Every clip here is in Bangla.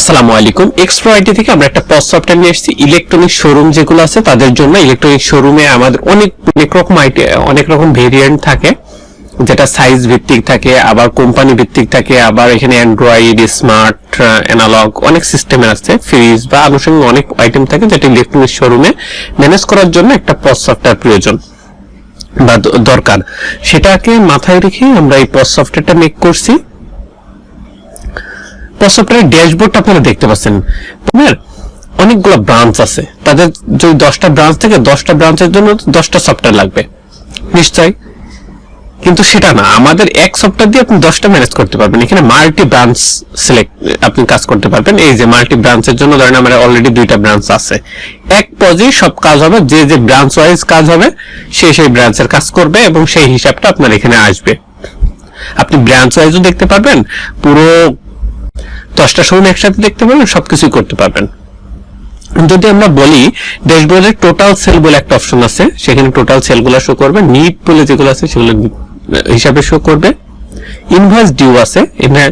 আসসালামু আলাইকুম। এক্সপ্রো আইটি থেকে আমরা একটা পজ সফটওয়্যার নিয়ে এসেছি। ইলেকট্রনিক শোরুম যেগুলো আছে, তাদের জন্য ইলেকট্রনিক শোরুমে আমাদের অনেক অনেক রকম আইটি অনেক রকম ভেরিয়েন্ট থাকে, যেটা সাইজ ভিত্তিক থাকে, আবার কোম্পানি ভিত্তিক থাকে, আবার এখানে অ্যান্ড্রয়েড স্মার্ট অ্যানালগ অনেক সিস্টেমে আছে ফ্রিজ বা আনুষঙ্গিক অনেক আইটেম থাকে যেটা ইলেকট্রনিক শোরুমে ম্যানেজ করার জন্য একটা পজ সফটওয়্যার প্রয়োজন বা দরকার। সেটাকে মাথায় রেখে আমরা এই পজ সফটওয়্যারটা মেক করছি। সফটওয়্যারের ড্যাশবোর্ডটা আপনারা দেখতে পাচ্ছেন। আপনার অনেকগুলো ব্রাঞ্চ আছে। তাদের যদি দশটা ব্রাঞ্চ থেকে, দশটা ব্রাঞ্চের জন্য দশটা সফটওয়্যার লাগবে। নিশ্চয় কিন্তু সেটা না। আমাদের এক সফটওয়্যার দিয়ে আপনি দশটা ম্যানেজ করতে পারবেন। এখানে মাল্টি ব্রাঞ্চ সিলেক্ট আপনি কাজ করতে পারবেন। এই যে মাল্টি ব্রাঞ্চের জন্য ধরেন আমার অলরেডি দুইটা ব্রাঞ্চ আছে। এক পজেই সব কাজ হবে, যে যে ব্রাঞ্চ ওয়াইজ কাজ হবে, সে সেই ব্রাঞ্চের কাজ করবে এবং সেই হিসাবটা আপনার এখানে আসবে। আপনি ব্রাঞ্চ ওয়াইজও দেখতে পারবেন। পুরো দশটা শোরুম একসাথে দেখতে পারবেন, সবকিছুই করতে পারবেন। যদি আমরা বলি ড্যাশবোর্ডের টোটাল সেল বলে একটা অপশন আছে, সেখানে টোটাল সেলগুলো শো করবে নিট বলে যেগুলো আছে সেগুলো হিসাবে শো করবে। ইনভয়েস ডিউ আছে, এখানে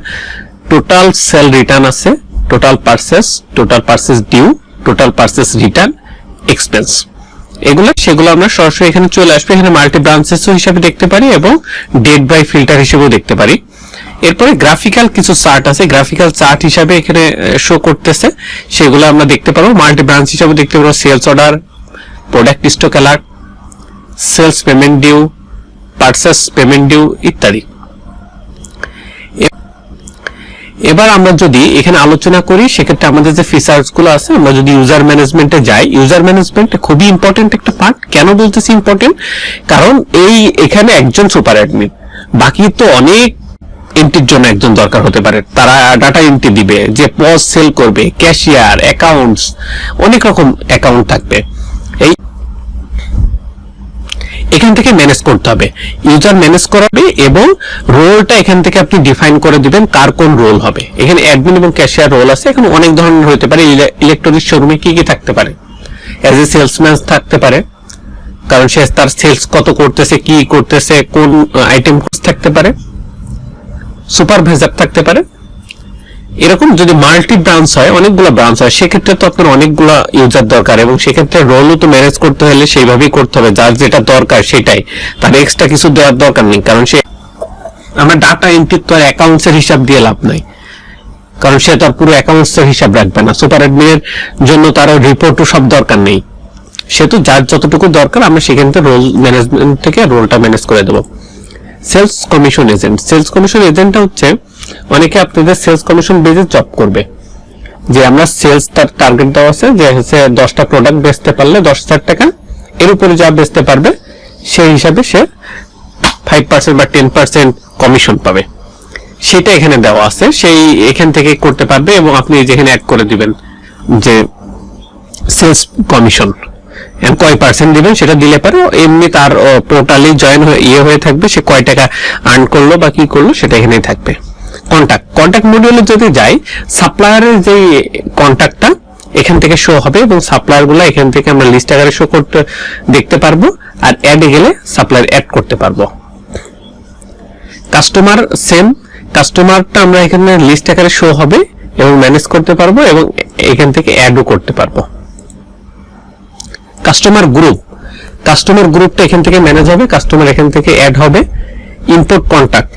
টোটাল সেল রিটার্ন আছে, total purchase total purchase due total purchase return expense এগুলো, সেগুলো আমরা সরাসরি এখানে চলে আসবে, এখানে মাল্টি ব্রাঞ্চেস হিসাবে দেখতে পারি এবং ডেট বাই ফিল্টার হিসেবেও দেখতে পারি। এরপরে গ্রাফিক্যাল কিছু চার্ট আছে। গ্রাফিক্যাল চার্ট হিসাবে এখানে শো করতেছে। সেগুলো আমরা দেখতে পারব। মাল্টি ব্রাঞ্চ হিসাবে দেখতে পারব। Sales order product stock alert sales payment due purchase payment due ইত্যাদি। এবার আমরা যদি এখানে আলোচনা করি, সেক্ষেত্রে আমাদের যে ফিচার্সগুলো আছে, আমরা যদি ইউজার ম্যানেজমেন্টে যাই ইউজার ম্যানেজমেন্ট খুবই ইম্পর্টেন্ট একটা পার্ট কেন বলতেছি ইম্পর্টেন্ট কারণ এই এখানে একজন সুপার অ্যাডমিন বাকি তো অনেক এন্ট্রির জন্য একজন দরকার হতে পারে। তারা ডাটা এন্ট্রি দিবে, যে পজ সেল করবে ক্যাশিয়ার অ্যাকাউন্টস অনেক রকম অ্যাকাউন্ট থাকবে। এই এখান থেকে ম্যানেজ করতে হবে। ইউজার ম্যানেজ করাবে এবং রোলটা এখান থেকে আপনি ডিফাইন করে দিবেন কার কোন রোল হবে। এখানে অ্যাডমিন এবং ক্যাশিয়ার রোল আছে, এখানে অনেক ধরনের হতে পারে। ইলেকট্রনিক শোরুমে কি কি থাকতে পারে? অ্যাজ এ সেলসম্যান থাকতে পারে, কারণ সে তার সেলস কত করতেছে, কি করতেছে, কোন আইটেম থাকতে পারে। সুপারভাইজার থাকতে পারে। এরকম যদি মাল্টি ব্রাঞ্চ হয়, অনেকগুলো ব্রাঞ্চ হয়, সেক্ষেত্রে তো আপনার অনেকগুলো ইউজার দরকার এবং সেক্ষেত্রে রোলও তো ম্যানেজ করতে হলে সেইভাবেই করতে হবে, যার যেটা দরকার সেটাই। তার এক্সট্রা কিছু দেওয়ার দরকার নেই, কারণ সে আমরা ডাটা এন্ট্রি তো আর অ্যাকাউন্টসের হিসাব দিয়ে লাভ নাই। কারণ সে তো আর পুরো অ্যাকাউন্টসের হিসাব রাখবে না। সুপার অ্যাডমিনের জন্য তার রিপোর্টও সব দরকার নেই। সে তো যার যতটুকু দরকার, আমরা সেখান থেকে রোল ম্যানেজমেন্ট থেকে রোলটা ম্যানেজ করে দেবো। Sales commission agent sales commission এজেন্টটা হচ্ছে অনেকে আপনাদের সেলস কমিশন বেজে জব করবে। যে আমরা সেলস তার টার্গেট দেওয়া আছে, যে হচ্ছে দশটা প্রোডাক্ট বেচতে পারলে দশ হাজার টাকা, এর উপরে যা বেচতে পারবে, সেই হিসাবে সে ফাইভ পার্সেন্ট বা টেন পার্সেন্ট কমিশন পাবে। সেটা এখানে দেওয়া আছে, সেই এখান থেকে করতে পারবে এবং আপনি যেখানে অ্যাড করে দিবেন যে সেলস কমিশন কয় পার্সেন্ট দিবেন, সেটা দিলে পারে এমনি তার পোর্টালে জয়েন হয়ে ইয়ে হয়ে থাকবে, সে কয় টাকা আর্ন করল বা কি করল, সেটা এখানেই থাকবে। কন্টাক্ট কন্টাক্ট মডিউলে যদি যাই সাপ্লায়ারের যে কন্টাক্টটা এখান থেকে শো হবে এবং সাপ্লায়ারগুলো এখান থেকে আমরা লিস্ট আকারে শো করতে, দেখতে পারব, আর অ্যাডে গেলে সাপ্লায়ার অ্যাড করতে পারব। কাস্টমার সেম কাস্টমারটা আমরা এখানে লিস্ট আকারে শো হবে এবং ম্যানেজ করতে পারব এবং এখান থেকে অ্যাডও করতে পারব। কাস্টমার গ্রুপ কাস্টমার গ্রুপটা এখান থেকে ম্যানেজ হবে কাস্টমার এখান থেকে অ্যাড হবে ইম্পোর্ট কন্টাক্ট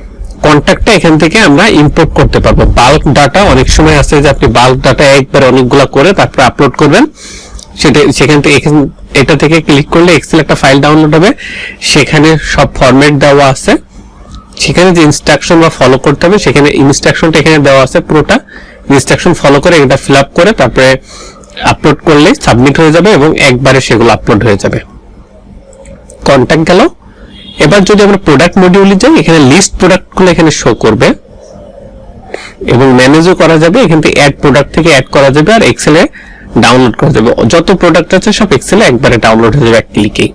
কন্টাক্টটা এখান থেকে আমরা ইম্পোর্ট করতে পারব। বাল্ক ডাটা অনেক সময় আছে যে আপনি বাল্ক ডাটা একবার অনেকগুলো করে তারপরে আপলোড করবেন। সেটা, সেখান থেকে এটা থেকে ক্লিক করলে এক্সেল একটা ফাইল ডাউনলোড হবে। সেখানে সব ফরম্যাট দেওয়া আছে। সেখানে যে ইনস্ট্রাকশন বা ফলো করতে হবে, সেখানে ইনস্ট্রাকশনটা এখানে দেওয়া আছে পুরোটা। ইনস্ট্রাকশন ফলো করে এটা ফিল আপ করে তারপরে আপলোড করলে সাবমিট হয়ে যাবে এবং একবারে সেগুলো আপলোড হয়ে যাবে। কন্ট্যাক্ট গেল। এবার যদি আমরা প্রোডাক্ট মডিউলে যাই, এখানে লিস্ট প্রোডাক্টগুলো এখানে শো করবে। এবং ম্যানেজও করা যাবে, এখান থেকে অ্যাড প্রোডাক্ট থেকে অ্যাড করা যাবে আর এক্সেলে ডাউনলোড করা যাবে। যত প্রোডাক্ট আছে সব এক্সেলে একবারে ডাউনলোড হয়ে যাবে এক ক্লিকেই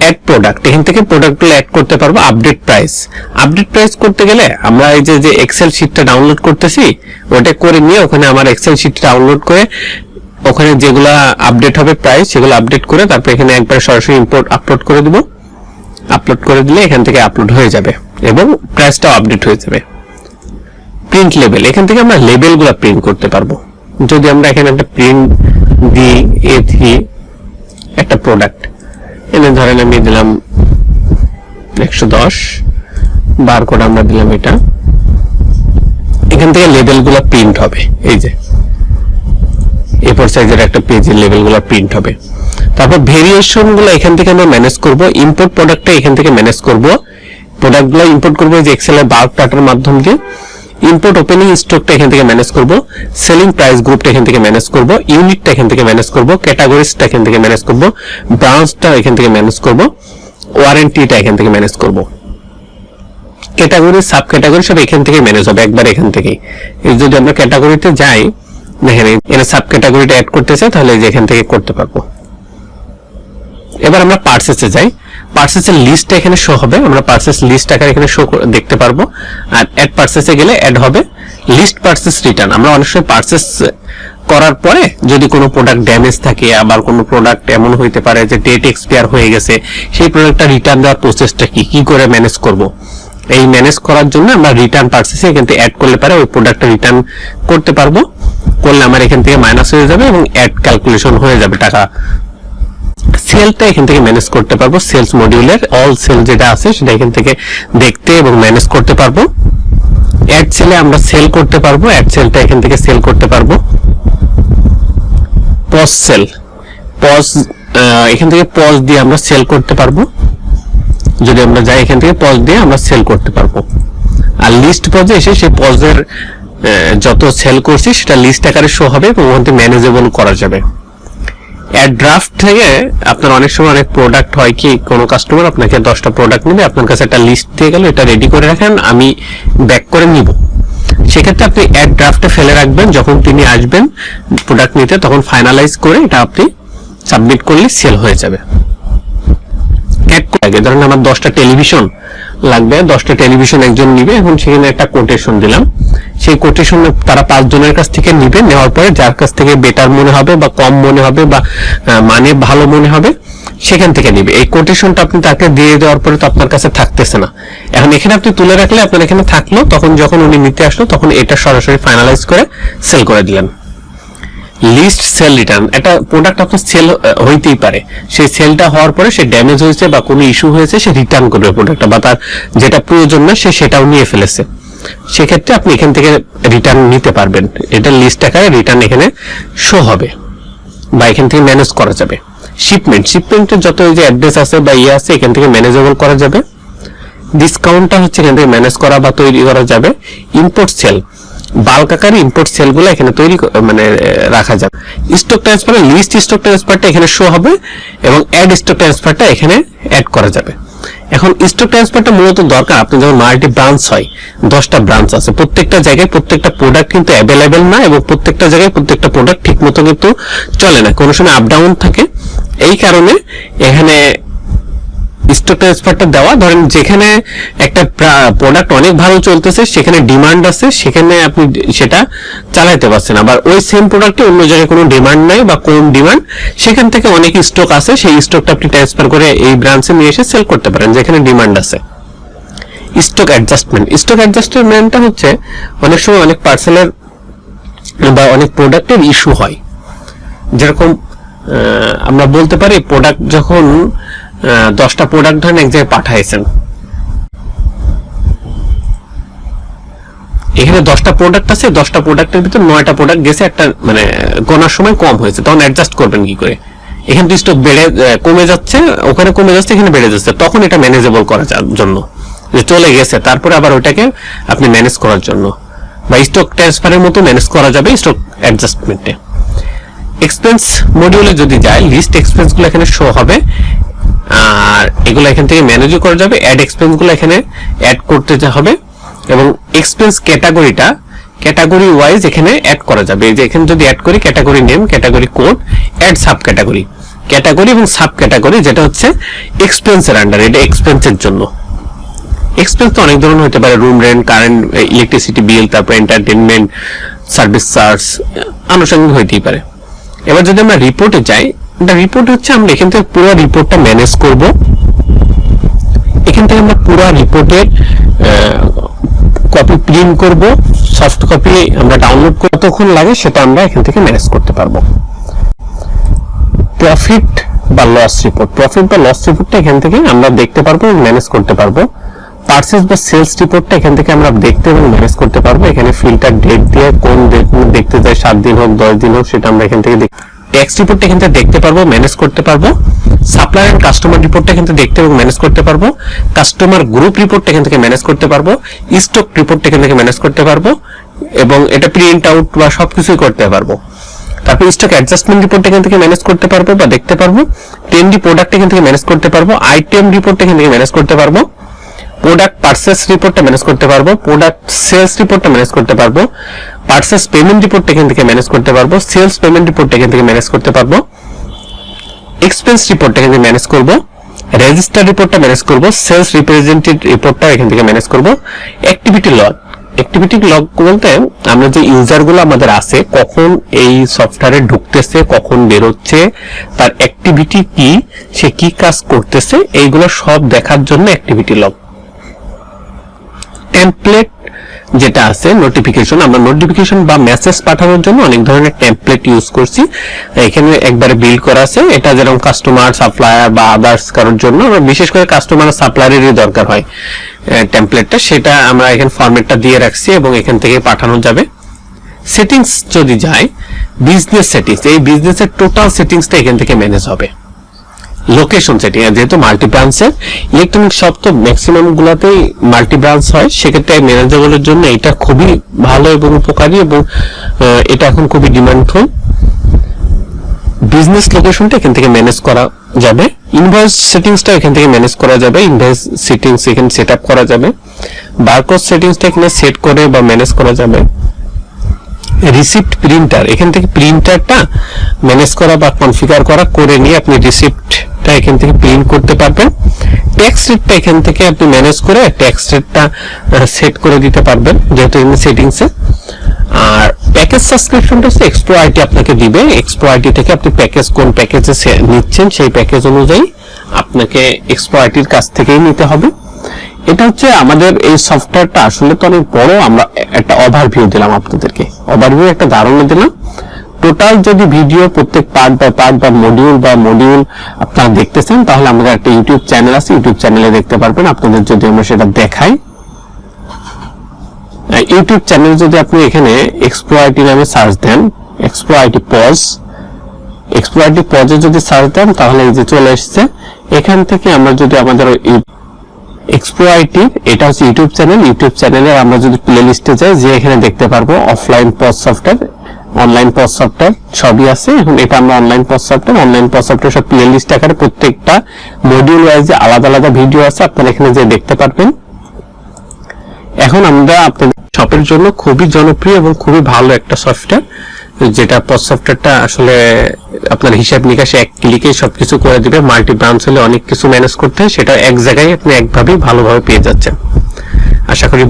অ্যাড প্রোডাক্ট এখান থেকে প্রোডাক্টগুলো অ্যাড করতে পারব আপডেট প্রাইস আপডেট প্রাইস করতে গেলে আমরা এই যে যে এক্সেল শিটটা ডাউনলোড করতেছি ওটা করে নিয়ে ওখানে আমার এক্সেল শিটটা ডাউনলোড করে ওখানে যেগুলা আপডেট হবে প্রাইস সেগুলো আপডেট করে তারপর এখানে একবার সরাসরি ইম্পোর্ট আপলোড করে দিব। আপলোড করে দিলে এখান থেকে আপলোড হয়ে যাবে এবং প্রাইসটাও আপডেট হয়ে যাবে। প্রিন্ট লেবেল এখান থেকে আমরা লেবেলগুলো প্রিন্ট করতে পারব। যদি আমরা এখানে একটা প্রিন্ট দিই এ থ্রি একটা প্রোডাক্ট এনে ধরেন আমি দিলাম একশো দশ বার কোড আমরা দিলাম এটা। এখান থেকে লেবেলগুলো প্রিন্ট হবে, এই যে। এফোর সাইজের একটা পেজের লেভেলগুলো প্রিন্ট হবে। তারপর ভেরিয়েশনগুলো এখান থেকে আমরা ম্যানেজ করব ইম্পোর্ট প্রোডাক্টটা এখান থেকে ম্যানেজ করব। প্রোডাক্টগুলো ইম্পোর্ট করব যে এক্সেলের বাল্ক ডাটার মাধ্যম দিয়ে। ইম্পোর্ট ওপেনিং স্টকটা এখান থেকে ম্যানেজ করব সেলিং প্রাইস গ্রুপটা এখান থেকে ম্যানেজ করব ইউনিটটা এখান থেকে ম্যানেজ করব ক্যাটাগরিজটা এখান থেকে ম্যানেজ করব ব্রাঞ্চটা এখান থেকে ম্যানেজ করব ওয়ারেন্টিটা এখান থেকে ম্যানেজ করব। ক্যাটাগরি সাব ক্যাটাগরি সব এখান থেকে ম্যানেজ হবে, একবার এখান এই যদি আমরা ক্যাটাগরিতে যাই, দেখেন এখানে সাব ক্যাটাগরিটা অ্যাড করতে চাই তাহলে এখান থেকে করতে পারব। এবার আমরা পার্সেসে যাই। পার্সেসের লিস্টটা এখানে শো হবে। আমরা পার্সেস লিস্ট আকারে এখানে শো দেখতে পারব। আর অ্যাড পার্সেসে গেলে অ্যাড হবে লিস্ট পার্সেস রিটার্ন আমরা অনেক সময় পার্সেস করার পরে যদি কোনো প্রোডাক্ট ড্যামেজ থাকে, আবার কোনো প্রোডাক্ট এমন হইতে পারে যে ডেট এক্সপায়ার হয়ে গেছে, সেই প্রোডাক্টটা রিটার্ন দেওয়ার প্রসেসটা কি? কি করে ম্যানেজ করব? এই ম্যানেজ করার জন্য আমরা রিটার্ন পার্সেসে এখান থেকে অ্যাড করলে পারে ওই প্রোডাক্টটা রিটার্ন করতে পারব। করলে আমার এখান থেকে মাইনাস হয়ে যাবে এবং অ্যাড ক্যালকুলেশন হয়ে যাবে টাকা। সেলটা এখান থেকে ম্যানেজ করতে পারব। সেলস মডিউলের অল সেল যেটা আছে, সেটা এখান থেকে দেখতে এবং ম্যানেজ করতে পারব। অ্যাড সেলে আমরা সেল করতে পারব অ্যাড সেলটা এখান থেকে সেল করতে পারব। পজ সেল পজ এখান থেকে পজ দিয়ে আমরা সেল করতে পারব। যদি আমরা যাই এখান থেকে পজ দিয়ে আমরা সেল করতে পারব। আর লিস্ট পজে এসে সেই পজের যত সেল করছি, সেটা লিস্ট আকারে শো হবে এবং ওখান থেকে ম্যানেজেবল করা যাবে। ড্রাফট থেকে আপনার অনেক সময় অনেক প্রোডাক্ট হয় কি, কোনো কাস্টমার আপনাকে দশটা প্রোডাক্ট নেবে, আপনার কাছে একটা লিস্ট দিয়ে গেল, এটা রেডি করে রাখেন, আমি ব্যাক করে নিব। সেক্ষেত্রে আপনি অ্যাড ড্রাফটে ফেলে রাখবেন, যখন তিনি আসবেন প্রোডাক্ট নিতে, তখন ফাইনালাইজ করে এটা আপনি সাবমিট করলে সেল হয়ে যাবে। এক লাগে ধরেন আমার দশটা টেলিভিশন লাগবে, দশটা টেলিভিশন একজন নিবে এখন সেখানে একটা কোটেশন দিলাম। সেই কোটেশন তারা পাঁচ জনের কাছ থেকে নিবে, নেওয়ার পরে যার কাছ থেকে বেটার মনে হবে বা কম মনে হবে বা মানে ভালো মনে হবে, সেখান থেকে নিবে। এই কোটেশনটা আপনি তাকে দিয়ে দেওয়ার পরে তো আপনার কাছে থাকতেছে না। এখন এখানে আপনি তুলে রাখলে আপনার এখানে থাকল, তখন যখন উনি নিতে আসলো, তখন এটা সরাসরি ফাইনালাইজ করে সেল করে দিলেন। লিস্ট সেল রিটার্ন একটা প্রোডাক্ট আপনার সেল হইতেই পারে। সেই সেলটা হওয়ার পরে সে ড্যামেজ হয়েছে বা কোনো ইস্যু হয়েছে, সে রিটার্ন করবে প্রোডাক্টটা বা তার যেটা প্রয়োজন না, সে সেটাও নিয়ে ফেলেছে। সেক্ষেত্রে আপনি এখান থেকে রিটার্ন নিতে পারবেন। এটা লিস্ট আকারে রিটার্ন এখানে শো হবে বা এখান থেকে ম্যানেজ করা যাবে। শিপমেন্ট শিপমেন্টের যত যে অ্যাড্রেস আছে বা ইয়ে আছে, এখান থেকে ম্যানেজেবল করা যাবে। ডিসকাউন্টটা হচ্ছে এখান থেকে ম্যানেজ করা বা তৈরি করা যাবে। ইম্পোর্ট সেল বাল্ক আকারে ইম্পোর্ট সেলগুলো এখানে তৈরি মানে রাখা যাবে। স্টক ট্রান্সফার লিস্ট স্টক ট্রান্সফারটা এখানে শো হবে এবং অ্যাড স্টক ট্রান্সফারটা এখানে অ্যাড করা যাবে। এখন স্টক ট্রান্সফারটা মূলত দরকার, আপনি যখন মাল্টি ব্রাঞ্চ হয়, দশটা ব্রাঞ্চ আছে, প্রত্যেকটা জায়গায় প্রত্যেকটা প্রোডাক্ট কিন্তু অ্যাভেলেবেল না এবং প্রত্যেকটা জায়গায় প্রত্যেকটা প্রোডাক্ট ঠিক মতো কিন্তু চলে না। কোনো সময় আপ ডাউন থাকে। এই কারণে এখানে স্টক ট্রান্সফারটা দেওয়া। ধরেন যেখানে একটা প্রোডাক্ট অনেক ভালো চলতেছে, সেখানে ডিমান্ড আছে, সেখানে আপনি সেটা চালাইতে পারছেন। আবার ওই সেম প্রোডাক্টে অন্য জায়গায় কোনো ডিমান্ড নাই বা কম ডিমান্ড সেখান থেকে অনেক স্টক আছে, সেই স্টকটা আপনি ট্রান্সফার করে এই ব্রাঞ্চে নিয়ে এসে সেল করতে পারেন, যেখানে ডিমান্ড আছে। স্টক অ্যাডজাস্টমেন্ট স্টক অ্যাডজাস্টমেন্টটা হচ্ছে অনেক সময় অনেক পার্সেলের বা অনেক প্রোডাক্টের ইস্যু হয়। যেরকম আমরা বলতে পারি প্রোডাক্ট যখন দশটা প্রোডাক্ট ধরেন এক জায়গায় পাঠাইছেন। এখানে দশটা প্রোডাক্ট আছে, দশটা প্রোডাক্টের ভিতর নয়টা প্রোডাক্ট গেছে, একটা মানে গোনার সময় কম হয়েছে। তখন অ্যাডজাস্ট করবেন কি করে? এখানে তো স্টক বেড়ে কমে যাচ্ছে, ওখানে কমে যাচ্ছে, এখানে বেড়ে যাচ্ছে। তখন এটা ম্যানেজেবল করার জন্য। যে চলে গেছে, তারপরে আবার ওটাকে আপনি ম্যানেজ করার জন্য। বা স্টক ট্রান্সফারের মতো ম্যানেজ করা যাবে স্টক অ্যাডজাস্টমেন্টে এক্সপেন্স মডিউলে যদি যায় লিস্ট এক্সপেন্সগুলো এখানে শো হবে। আর এগুলো এখান থেকে ম্যানেজও করা যাবে অ্যাড এক্সপেন্সগুলো এখানে অ্যাড করতে হবে। এবং এক্সপেন্স ক্যাটাগরিটা ক্যাটাগরি ওয়াইজ এখানে অ্যাড করা যাবে। যে এখানে যদি অ্যাড করি category name category code add sub category category এবং সাব ক্যাটাগরি যেটা হচ্ছে এক্সপেন্সের আন্ডার এটা এক্সপেন্সের জন্য। এক্সপেন্স তো অনেক ধরনের হতে পারে room rent current electricity bill তারপর এন্টারটেনমেন্ট সার্ভিস চার্জ আনুষঙ্গিক হইতেই পারে। এবার যদি আমরা রিপোর্টে যাই এটা রিপোর্ট হচ্ছে আমরা এখান থেকে পুরো রিপোর্টটা ম্যানেজ করব। এখান থেকে আমরা পুরো রিপোর্টের কপি প্রিন্ট করব। সফট কপি আমরা ডাউনলোড কতক্ষণ লাগে সেটা আমরা এখান থেকে ম্যানেজ করতে পারব। প্রফিট বা লস রিপোর্ট প্রফিট বা লস রিপোর্টটা এখান থেকে আমরা দেখতে পারব ম্যানেজ করতে পারব। পার্সেস বা সেলস রিপোর্টটা এখান থেকে আমরা দেখতে এবং ম্যানেজ করতে পারব। এখানে ফিল্টার ডেট দিয়ে কোন date দেখতে চাই সাত দিন হোক, দশ দিন হোক, সেটা আমরা এখান থেকে ট্যাক্স রিপোর্টটা থেকে দেখতে পারব ম্যানেজ করতে পারব। সাপ্লাই এন্ড কাস্টমার রিপোর্টটা থেকে দেখতে এবং ম্যানেজ করতে পারব। কাস্টমার গ্রুপ রিপোর্টটা এখান থেকে ম্যানেজ করতে পারব। স্টক রিপোর্টটা এখান থেকে ম্যানেজ করতে পারব। এবং এটা প্রিন্ট আউট বা সবকিছুই করতে পারব। তারপর স্টক অ্যাডজাস্টমেন্ট রিপোর্ট এখান থেকে ম্যানেজ করতে পারব বা দেখতে পারব। টেন্ডি প্রোডাক্ট এখান থেকে ম্যানেজ করতে পারব। আইটেম রিপোর্ট এখান থেকে ম্যানেজ করতে পারব। প্রোডাক্ট পার্সেস রিপোর্টটা ম্যানেজ করতে পারব প্রোডাক্ট সেলস রিপোর্টটা ম্যানেজ করতে পারব পার্সেস পেমেন্ট রিপোর্ট এখান থেকে ম্যানেজ করতে পারব সেলস পেমেন্ট রিপোর্ট এখান থেকে ম্যানেজ করতে পারব এক্সপেন্স রিপোর্টটা এখান থেকে ম্যানেজ করব রেজিস্টার রিপোর্টটা ম্যানেজ করব সেলস রিপ্রেজেন্টেটিভ রিপোর্টটা এখান থেকে ম্যানেজ করব। অ্যাক্টিভিটি লগ অ্যাক্টিভিটি লগ বলতে আমরা যে ইউজারগুলো আমাদের আছে কখন এই সফটওয়্যারে ঢুকতেছে, কখন বেরোচ্ছে, তার অ্যাক্টিভিটি কি, সে কি কাজ করতেছে, এইগুলো সব দেখার জন্য অ্যাক্টিভিটি লগ টেমপ্লেট যেটা আছে নোটিফিকেশন আমরা নোটিফিকেশন বা মেসেজ পাঠানোর জন্য অনেক ধরনের টেমপ্লেট ইউজ করছি। এখানে একবারে বিল্ড করা আছে। এটা যেরকম কাস্টমার সাপ্লায়ার বা আদার্স কারোর জন্য আমরা বিশেষ করে কাস্টমার সাপ্লায়ারেরই দরকার হয় টেমপ্লেটটা সেটা আমরা এখানে ফরম্যাটটা দিয়ে রাখছি এবং এখান থেকে পাঠানো যাবে। সেটিংস যদি যায় বিজনেস সেটিংস এই বিজনেসের টোটাল সেটিংসটা এখান থেকে ম্যানেজ হবে। লোকেশন সেটিং যেহেতু মাল্টি ব্রাঞ্চের ইলেকট্রনিক শপ তো ম্যাক্সিমাম গুলাতেই মাল্টি ব্রাঞ্চ হয়, সেক্ষেত্রে ম্যানেজেবলের জন্য এটা খুবই ভালো এবং উপকারী এবং এটা এখন খুবই ডিমান্ডফুল বিজনেস লোকেশনটা এখান থেকে ম্যানেজ করা যাবে। ইনভয়েস সেটিংসটা এখান থেকে ম্যানেজ করা যাবে। ইনভয়েস সেটিংস এখানে সেট আপ করা যাবে। বারকোড সেটিংসটা এখানে সেট করে বা ম্যানেজ করা যাবে। রিসিপ্ট প্রিন্টার এখান থেকে প্রিন্টারটা ম্যানেজ করা বা কনফিগার করা, করে নিয়ে আপনি রিসিপ্টটা এখান থেকে প্রিন্ট করতে পারবেন। ট্যাক্স রেটটা এখান থেকে আপনি ম্যানেজ করে ট্যাক্স রেটটা সেট করে দিতে পারবেন, যেহেতু এখানে সেটিংসে আর প্যাকেজ সাবস্ক্রিপশনটা হচ্ছে এক্সপ্রো আইটি আপনাকে দিবে। এক্সপ্রো আইটি থেকে আপনি প্যাকেজ কোন প্যাকেজে নিচ্ছেন সেই প্যাকেজ অনুযায়ী আপনাকে এক্সপ্রো আইটির কাছ থেকেই নিতে হবে। এটা হচ্ছে আমাদের এই সফটওয়্যারটা আসলে তো অনেক বড়, আমরা একটা ওভারভিউ দিলাম আপনাদেরকে। ওভারভিউ একটা ধারণা দিলাম। টোটাল যদি ভিডিও প্রত্যেক পার্ট বাই পার্ট বা মডিউল বা মডিউল আপনারা দেখতেছেন, তাহলে আমাদের একটা ইউটিউব চ্যানেল আছে। ইউটিউব চ্যানেলে দেখতে পারবেন। আপনাদের যদি আমরা সেটা দেখাই ইউটিউব চ্যানেল যদি আপনি এখানে এক্সপ্রো আইটি নামে search then Xpro IT POS Xpro IT পজে যদি সার্চ দেন, তাহলে এই যে চলে এসেছে। এখান থেকে আমরা যদি আমাদের এক্সপ্রো আইটি এটা হচ্ছে ইউটিউব চ্যানেল ইউটিউব চ্যানেলে আমরা যদি প্লে লিস্টে যাই যে এখানে দেখতে পারব offline POS software online POS software সবই আছে এখন এটা আমরা online POS software online POS software সব প্লে লিস্ট আকারে প্রত্যেকটা মডিউল ওয়াইজে আলাদা আলাদা ভিডিও আছে, আপনারা এখানে যে দেখতে পারবেন। এখন আমরা আপনাদের শপের জন্য খুবই জনপ্রিয় এবং খুবই ভালো একটা সফটওয়্যার যেটা পজ সফটওয়্যারটা আসলে আপনার হিসাব নিকাশে এক ক্লিকে সবকিছু করে দিবে মাল্টি ব্রাঞ্চ হলে অনেক কিছু ম্যানেজ করতে হয়, সেটা এক জায়গায় আপনি একভাবেই ভালোভাবে পেয়ে যাচ্ছেন। আশা করি